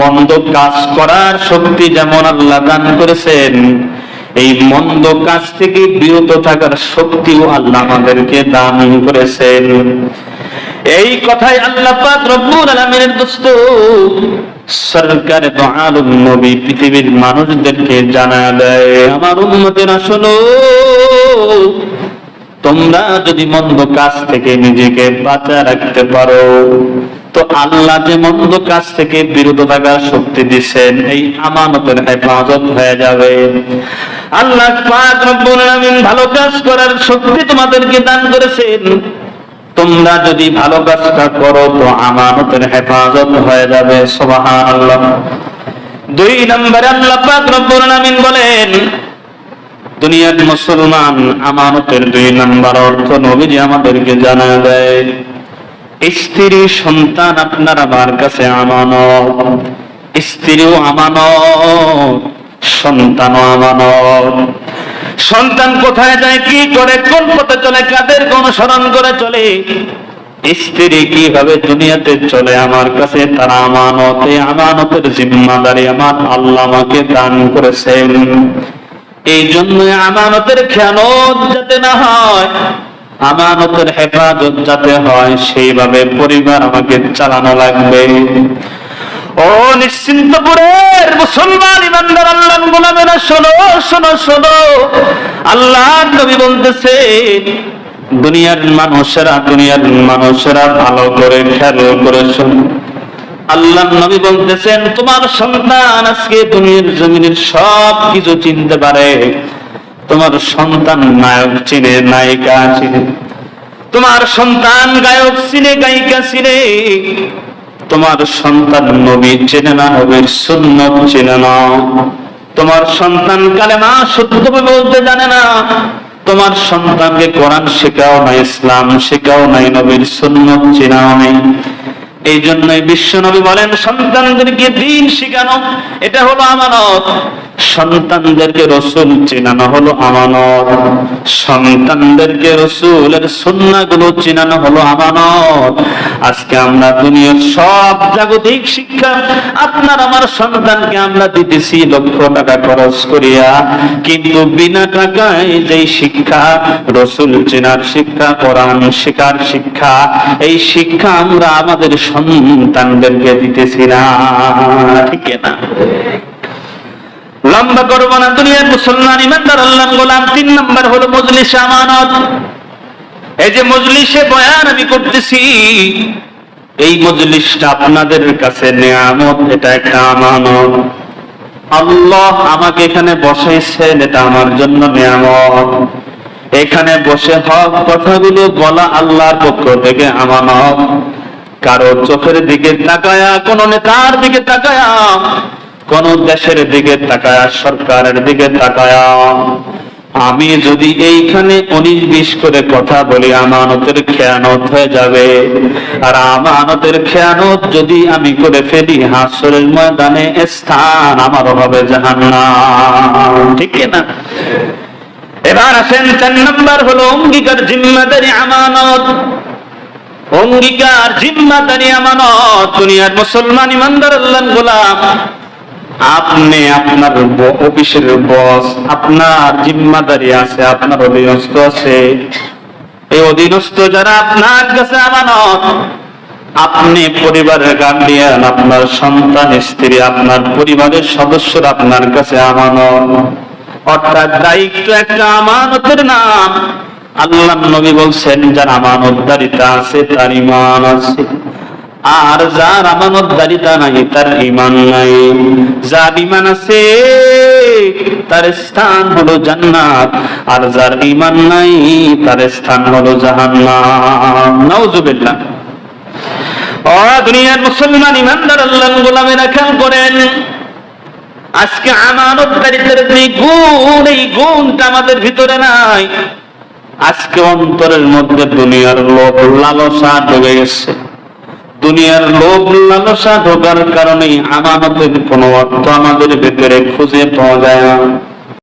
মন্দ কাজ করার শক্তি যেমন আল্লাহ দান করেছেন, এই মন্দ কাজ থেকে বিরত থাকার শক্তিও আল্লাহ আমাদেরকে দান করেছেন। এই কথাই আল্লাহ পাক রব্বুল আলামিনের দোস্ত সরকার আলম নবী পৃথিবীর মানুষদেরকে জানা দেয়। আমার উন্মতেরা শোনো, তোমরা যদি মন্দ কাজ থেকে নিজেকে বাঁচা রাখতে পারো, তো আল্লাহ যে মন্দ কাজ থেকে বিরত থাকার শক্তি দিচ্ছেন, এই আমানতের হেফাজত হয়ে যাবে। আল্লাহ পাক রব্বুল আলামিন ভালো কাজ করার শক্তি তোমাদেরকে দান করেছেন। তোমরা যদি ভালো কাজটা করো, তো আমানতের হেফাজত হয়ে যাবে। সুবহানাল্লাহ। দুই নম্বরে আল্লাহ পাক রব্বুল আলামিন বলেন, দুনিয়ার মুসলমান আমানতের দুই নাম্বার অর্থ নবীজি আমাদেরকে জানা দেয়, স্ত্রী সন্তান আপনার আমার কাছে আমানত, স্ত্রীও আমানত, সন্তানও আমানত। সন্তান কোথায় যায়, কি করে, কোন পথে চলে, কাদের অনুসরণ করে চলে? স্ত্রী কীভাবে দুনিয়াতে চলে? আমার কাছে তারা আমানতে, আমানতের জিম্মাদারি আমার আল্লাহ আমাকে দান করেছেন। এই জন্য আমানতের খেয়ানত যাতে না হয়, আমানতের হেফাজত যাতে হয়, সেইভাবে পরিবার আমাকে চালানো লাগবে। ও নিশ্চিন্তপুরের মুসলমান ইমানদার শোনো শোনো শোনো আল্লাহ নবী দুনিয়ার মানুষেরা দুনিয়ার মানুষেরা ভালো করে খেয়াল করে শোনো। আল্লাহ নবী বলতেছেন, তোমার সন্তান আজকে দুনিয়ার জমিনের সব কিছু চিনতে পারে। তোমার সন্তান নায়ক চিনে, নায়িকা চিনে। তোমার সন্তান গায়ক চিনে, গায়িকা চিনে। তোমার সন্তান নবী চেনে না, নবীর সুন্নত চেনে না। তোমার সন্তান কালেমা শুদ্ধভাবে বলতে জানে না। তোমার সন্তানকে কোরআন শেখাও না ইসলাম শেখাও নাই, নবীর সুন্নত চেনাও নাই। এই জন্যই বিশ্ব নবী বলেন, সন্তানদেরকে দিন শিখানো, এটা হলো আমানত। সন্তানদেরকে রসুল চেনানো হলো আমানত। সন্তানদেরকে রসুলের সুন্নাগুলো চেনানো হলো আমানত। আজকে আমরা দুনিয়ার সব জাগতিক শিক্ষা আপনার আমার সন্তানকে আমরা দিতেছি, লক্ষ টাকা খরচ করিয়া। কিন্তু বিনা টাকায় যেই শিক্ষা, রসুল চেনার শিক্ষা, কোরআন শেখার শিক্ষা, এই শিক্ষা আমরা আমাদের সন্তানদেরকে দিতেছি না, ঠিক না লম্বা করব না দুনিয়ার মুসলমান ইমানদার আল্লাহ গোলাম, তিন নম্বর হলো মজলিস আমানত। এই যে মজলিসে বয়ান আমি করতেছি, এই মজলিসটা আপনাদের কাছে নেয়ামত, এটা একটা আমানত। আল্লাহ আমাকে এখানে বসাইছেন, এটা আমার জন্য নিয়ামত। এখানে বসে হক কথাগুলো বলা আল্লাহর পক্ষ থেকে আমানত। কারও চোখের দিকে তাকায়া, কোন নেতার দিকে তাকায়া কোন দেশের দিকে তাকায়া, সরকারের দিকে তাকায়া। আমি যদি এইখানে উনিশ বিশ করে কথা বলি, আমানতের খেয়ানত হয়ে যাবে। আর আমানতের খেয়ানত যদি আমি করে ফেলি, হাসরের ময়দানে স্থান আমার হবে জাহান্নাম। ঠিক না? এবার আসেন, চার নম্বর হলো অঙ্গীকার জিম্মাদারি আমানত। অঙ্গীকার জিম্মাদারি আমানত। দুনিয়ার মুসলমান ইমানদার গোলাম। আপনি আপনার অফিসের বস, আপনার জিম্মাদারি আছে, আপনার অধীনস্থ আছে। এই অধীনস্থ যারা আপনার কাছে আমানত, আপনি পরিবারের গার্ডিয়ান আপনার সন্তান, স্ত্রী, আপনার পরিবারের সদস্যরা আপনার কাছে আমানত। অর্থাৎ দায়িত্ব একটা আমানতের নাম। আল্লাহ নবী বলছেন, যার আমানতদারিতা আছে, তার ইমান আছে। আর যার আমানতদারিতা নাই, তার ইমান নাই। যার ইমান আছে, তার স্থান হলো জান্নাত। আর যার ইমান নাই, তার স্থান হলো জাহান্নাম। নাউজুবিল্লাহ। ও দুনিয়ার মুসলমান ইমানদার আল্লাহ গোলামেরা খেয়াল করেন, আজকে আমানতদারিতার যে গুণ, এই গুণটা আমাদের ভিতরে নাই। আজকে অন্তরের মধ্যে দুনিয়ার লোভ, লালসা ঢুকে গেছে। দুনিয়ার লোভ লালসা ঢোকার কারণে আমানতের কোনো অর্থ আমাদের ভেতরে খুঁজে পাওয়া যায় না।